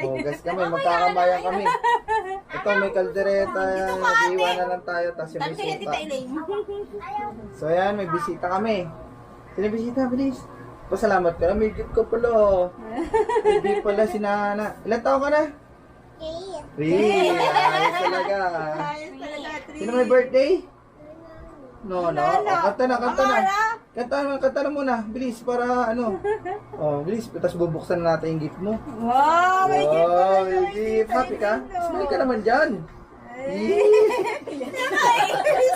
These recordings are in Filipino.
Bogas kami, magkakamayan kami. Ito, may kaldereta, nag-iwan na lang tayo, tapos yung may Tanto yan, suka. Tita Elaine. So ayan, may bisita kami. Sino bisita, bilis? Pasalamat ka na, may gift ko pala. May gift pala si Nana. Ilan taon ka na? Three. Ayos talaga. Ayos talaga. Sino may birthday? No, no. Oh, kanta na, kanta na. Kanta na, kanta na muna. Bilis, para ano. Oh, bilis. Tapos bubuksan na natin yung gift mo. Wow, may gift pala Wow, may gift. Happy ka? Smile ka naman dyan. Yee.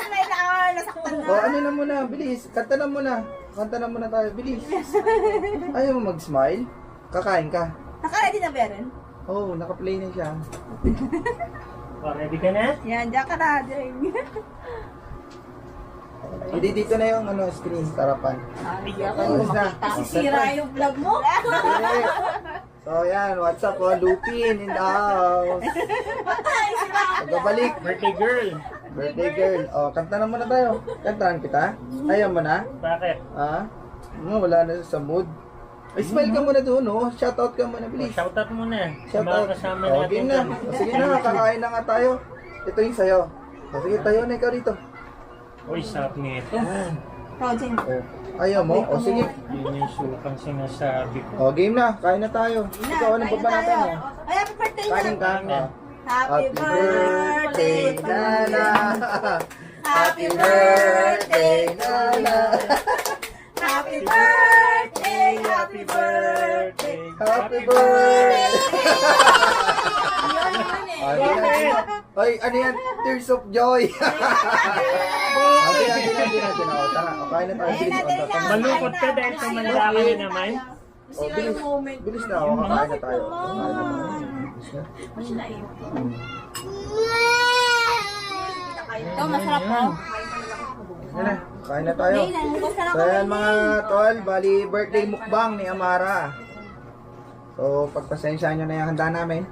Smile na ako, nasaktan na. Oh, ano na muna, bilis. Kanta na muna. Kanta na muna tayo, bilis. Ayaw mo mag-smile? Kakain ka. Naka-ready na ba yan? Oh, naka-play na siya. Oh, ready ka na? Yan, diyan ka na, Jeng. Hindi dito na yung ano, screen, harapan. Hindi ako Ayos na. Masisira yung vlog mo. Okay. So yan, what's up po? Lupin in the house. Pagkabalik, Birthday girl. birthday girl. Oh, kanta na muna tayo. Kantahan kita? Ayaw mo na? Bakit? Ha? Hmm, wala na sa mood. Ay, smile ka muna doon, oh. Shoutout ka muna, Oh, please. shoutout mo na. Sa Shout mga out. kasama Oh, natin. game na. O, sige na, kakain na nga tayo. Ito yung sayo. O, sige, tayo na ikaw dito. Uy, sarap nito. Ikaw, Jeng. O, ayaw mo? O, sige. Yun yung sukang sinasabi ko. O, game na. Kain na tayo. Ikaw, anong Kain pa ba na natin, eh? Ay, happy birthday na. Kain ka. Happy birthday, Nana. Happy birthday, Nana. Happy birthday, happy birthday. Happy birthday. Yun, yun eh. Ano yan? Ay, ano yan? Tears of joy. Okay, okay, okay, okay. O, tara. O, kain na tayo. Bilis. na, O, na. tara. Malungkot ka dahil tumanda ka na naman. O, bilis. Bilis na. O, kakain na tayo. O, kain na tayo. Bilis na. Ito, masarap po. Na, kain na tayo. Na So yan mga tol, bali birthday mukbang ni Amara. So pagpasensya nyo na yung handa namin.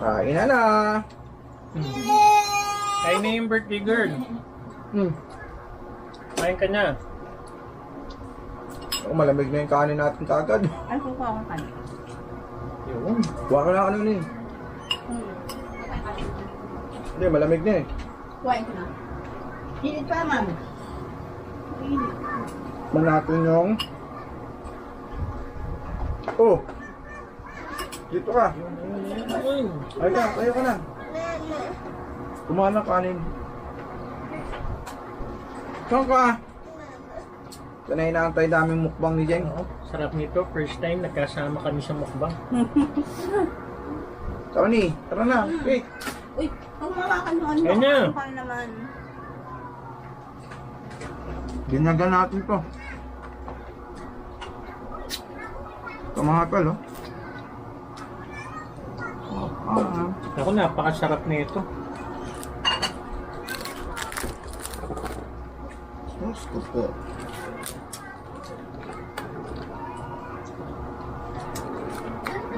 Kain na na. Kain na yung birthday girl. Hmm. Kain ka na. Oh, malamig na yung kanin natin kagad. Ano kung kuha akong kanin? Yun. Kuha ka na ano ni. Hindi, malamig na eh. Kuhain ko na. Hinit pa, ma'am. Man natin yung... Oh! Dito ka. Ay ka, tayo ka na. Kumain ng kanin. Saan ka? Sanay na tayo daming mukbang ni Jeng. Oo, sarap nito. First time nagkasama kami sa mukbang. Tony, tara na. Okay. Uy, huwag mawakan mo. Ano? Ayun na. Ano naman? Binyagan natin to. Ito mga tol, oh. Ah. Ako, napakasarap nito. Gusto ko.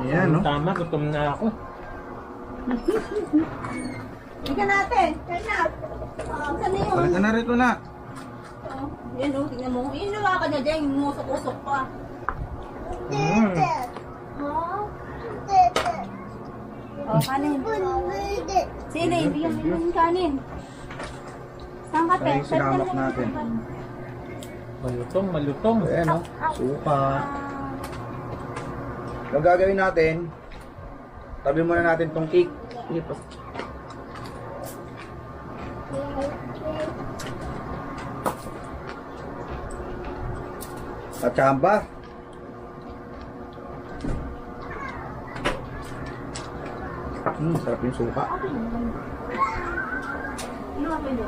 Ayan, no? Tama, gutom na ako. Tingnan natin. Kain na. Ah, saan na yun? Balik ka na rito na. Oh, yan oh, tingnan mo. Yun nawakan niya dyan, yung musok-usok pa. Mm. Oh, kanin. Sili, bigyan mo yung kanin. Saan ka, te? Ay, sinamok natin. Malutong, malutong. Ayan, no? Suka. Ang gagawin natin, tabi muna natin tong cake. Ito. At chamba. Hmm, sarap yung suka. Ano ba yun?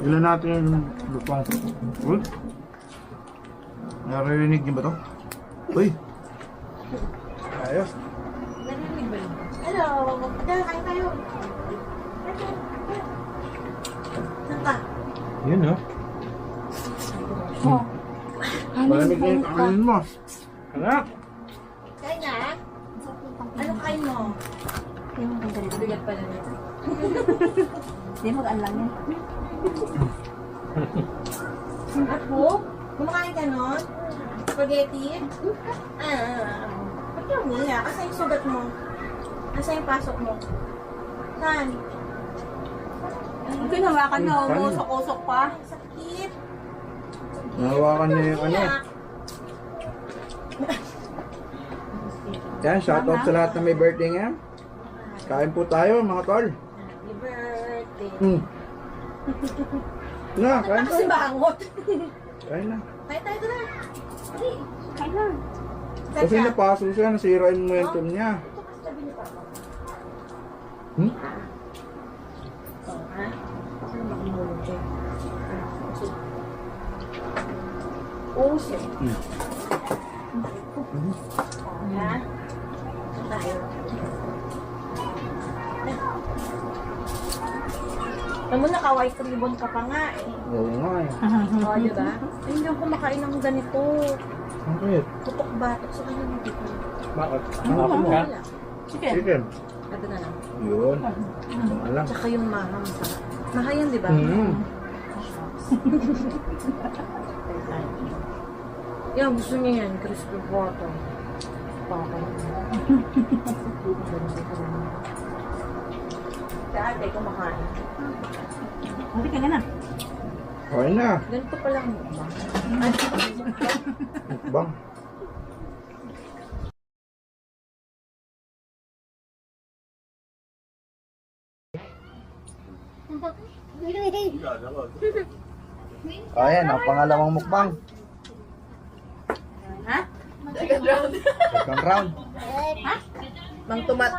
Ilan natin yung lupang. Uy. Naririnig niyo ba to? Uy. Ayos. Hello, dyan kain tayo. Saan ka? Yun, no? Oh. Malamig na yung kanin mo. Harap! Kain na? Ano kain mo? Yung bigat pala nito. Hindi, mag-an lang yan. Ako? Kumakain ka nun? Spaghetti? Ah, ba't ka umiyak? Asa yung sugat mo? Asa yung pasok mo? Saan? Ang pinawakan niya, umusok-usok pa. Nahawakan niya yung ano. Yan, shoutout sa lahat na may birthday ngayon. Kain po tayo mga tol. Happy birthday. Hmm. Na, kain Kasi tayo. bangot. Kain na. Kaya tayo doon. Dali. Kain na. Kasi napaso siya, nasira yung momentum niya. Ito kasi sabi ni Papa. Hmm? Puso. Hmm. Ha? Tayo. Alam mo, naka-white ribbon ka pa nga eh. Oo nga eh. Oo, di ba? Ay, hindi ako kumakain ng ganito. Bakit? Tutok batok sa kanya hindi ko. Bakit? Ano Bakit mo? Chicken. Chicken. Ito na lang. Yun. Alam. Tsaka yung maham sa... Mahal yan, di ba? Hmm. Yan, gusto niya yan. Crispy bottom. Okay. Dati, kumakain. Hindi ka na. Kain na. Ganito pa lang mo ba? Ano Bang. Ayan, ang pangalawang mukbang. Ha? Second round. Mang tumat.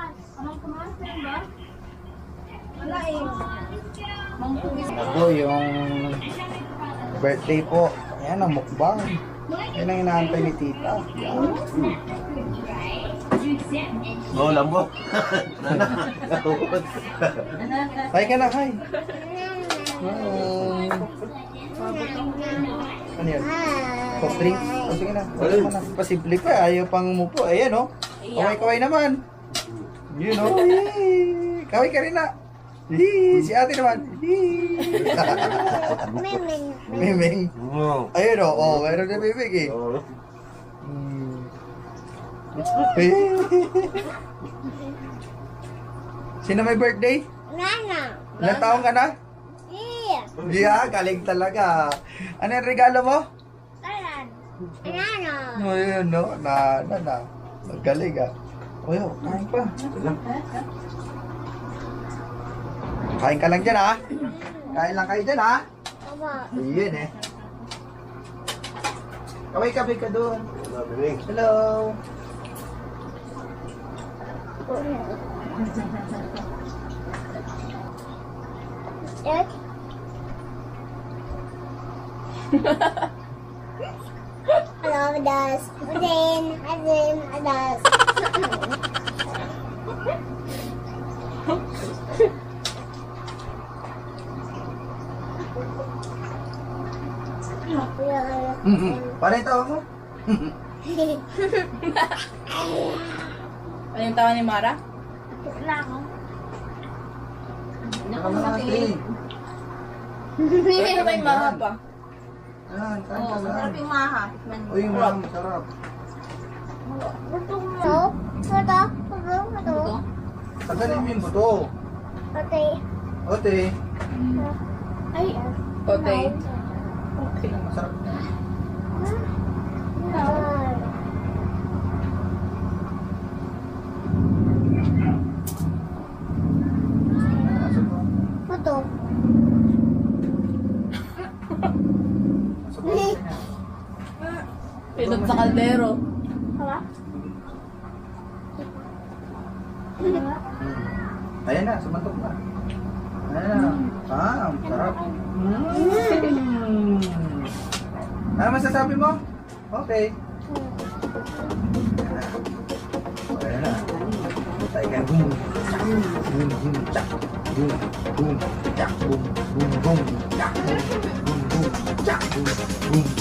Wala eh. Mangkugis. Ito yung birthday po. Ayan ang mukbang. Yan ang inaantay ni tita. Yan. Oh, lambo. Natuhod. Hi ka na, hi. Hi. Ano yan? Soft drinks? O sige na. Wala mo na. Pasimple ka. Ayaw pang umupo. Ayan o. Kaway-kaway naman. Yun o. Yee. Kaway ka rin na. Yee. Si ate naman. Yee. Miming. Oo. Ayun o. Oh, meron na miming eh. Sino may birthday? Ilang taong ka na? Yeah, galing talaga. Ano yung regalo mo? Oh, yun, no? Na, na, na. Magaling, ah. O, yun, kain pa. Kain ka lang dyan, ha? Kain lang kayo dyan, ha? Yun, eh. Kaway kabi ka doon. Mabiling. Hello. Hello, Das. Adin, Adin, Adas. Mm-hmm. Paano yung tawag mo? Ano yung tawa ni Mara? Mga tea. Ano ba yung maha pa? Ayan, kain ka Oo, lang. masarap yung maha. Tikman mo. Uy, ma'am, sarap. Ito mo? Ito? Ito? Ito? Ito? Tagalin mo yung buto. Ate. Ote. Ay. Kote. Masarap. Ito. Pinot sa kaldero. Hala? Hmm. Ayan na, sumantok na. Ayan na. Ah, ang sarap. Mm. Ano masasabi mo? Okay. Ayan na. Tayo ka. Boom. Boom, boom, tsak. Boom, boom, tsak. Boom, boom, boom, tsak. Boom, boom, boom, tsak. Boom, boom,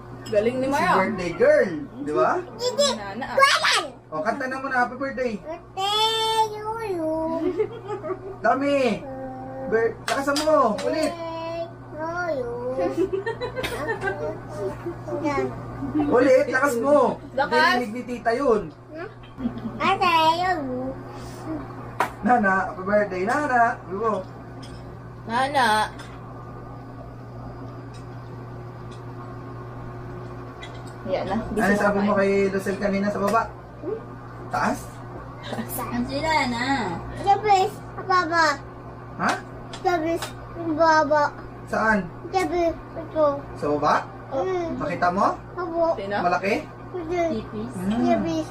Galing ni Si Maya. birthday girl. Di ba? Nana ah. O, kanta na muna. Happy birthday. Birthday, Lulu. Dami. Bir lakasan mo. Ulit. Yan. Ulit. Lakas mo. Lakas. Dinilig ni tita yun. Ate, Lulu. Nana, happy birthday, Nana. Mo. Nana. Yan na. Ano sabi mo kay Lucel kanina sa baba? Taas? Ang sila na. Jabis, baba. Ha? Jabis, baba. Saan? Jabis, ito. Sa baba? Mm, Nakita mo? Abo. Sino? Malaki? Tipis. Hmm. Jabis.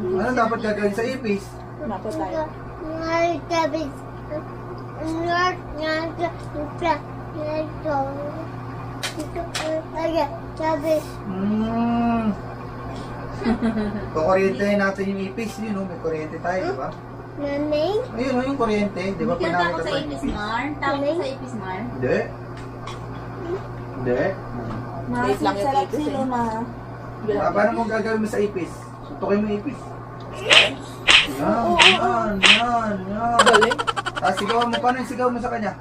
Ano dapat gagawin sa ipis? Napo tayo. Ngay, Jabis. Ngay, ngay, ito. Ito. Ito. Ay, Jabis. Hmm. Kukuryente natin yung ipis. Yun, oh, may kuryente tayo, di ba? Nanay. Ayun, oh, yung kuryente. Di ba Hindi ka sa ipis? Mar. Takot sa ipis, Mar. Hindi. Hindi. Wait lang yung ipis eh. Ah, paano mo gagawin mo sa ipis? Sutukin mo yung ipis. Yan, yan, yan, yan. Galing. Ah, sigawan mo. Paano yung sigaw mo sa kanya?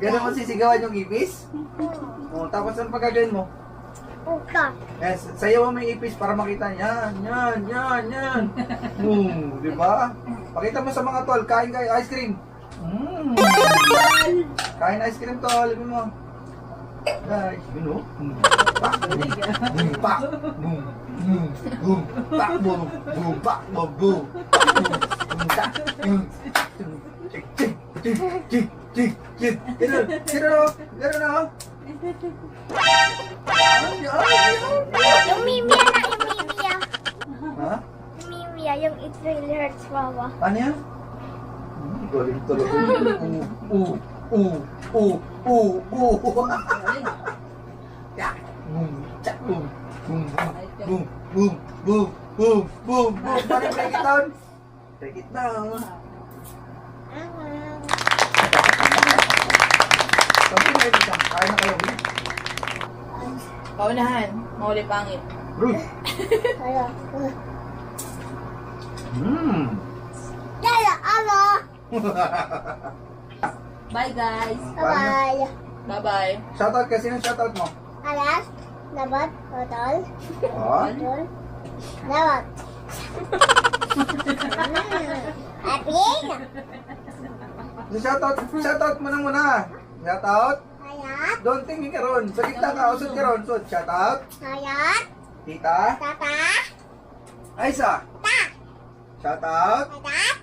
Ganun mo sisigawan yung ipis? O, tapos ano pa gagawin mo? Uka. Yes, sayaw mo yung ipis para makita yan, yan, yan, yan. Mm, di ba? Pakita mo sa mga tol, kain kayo ice cream. Mm. Kain ice cream tol, sabi mo. Guys, you know? Pak, boom, boom, pak, boom, boom, boom, pak, boom, boom, pak, boom, boom, pak, boom, boom, tak, boom. Cik, cik, cik, cik, ganun, oh. ganun, oh. Ay, ay, ay. Yung Mimia na, yung Mimia. Ha? Mimia, yung It Really Hurts, Wawa. Ano yan? Hmm, galing talaga. Oo, oo, oo, oo, oo. Ya. Boom, tsak, boom, boom, boom, boom, boom, boom, boom, boom. Paano break it down? Break it down. Sabi mo break it down. Kaya na kayo. Paunahan. Mahuli pangit. Bruce. Hello. Hmm. Yaya, alo. Bye, guys. Bye-bye. Bye-bye. Shoutout ka. Sino shoutout mo? Alas, dapat, hotel, hotel, dapat. Happy? Shoutout, shoutout mo na muna. Shout out. Hayat. Doon tingin ka ron. Sa gitna ka, usod ka ron. Sud, shout out. Hayat. Tita. Tata. Aisa. Ta. Shout out. Hayat.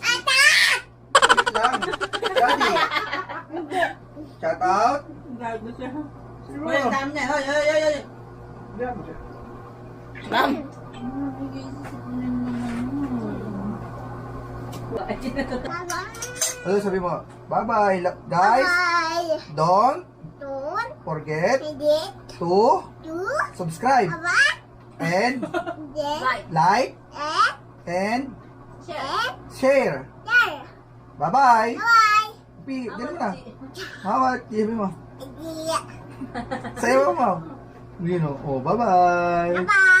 Ata. Lang. Daddy. Shout out. Gago siya. Sino? Wait, tam na. Hoy, hoy, hoy, hoy. Tam. Ano sabi mo? Bye-bye. Guys. Bye-bye don't Don't forget forget to to subscribe and Bye. like and and Share. share. there. Bye-bye. Bye. Pi, ganun na. Hawat, sabi mo. Sayo mo. Yun o. Oh, bye-bye. Bye.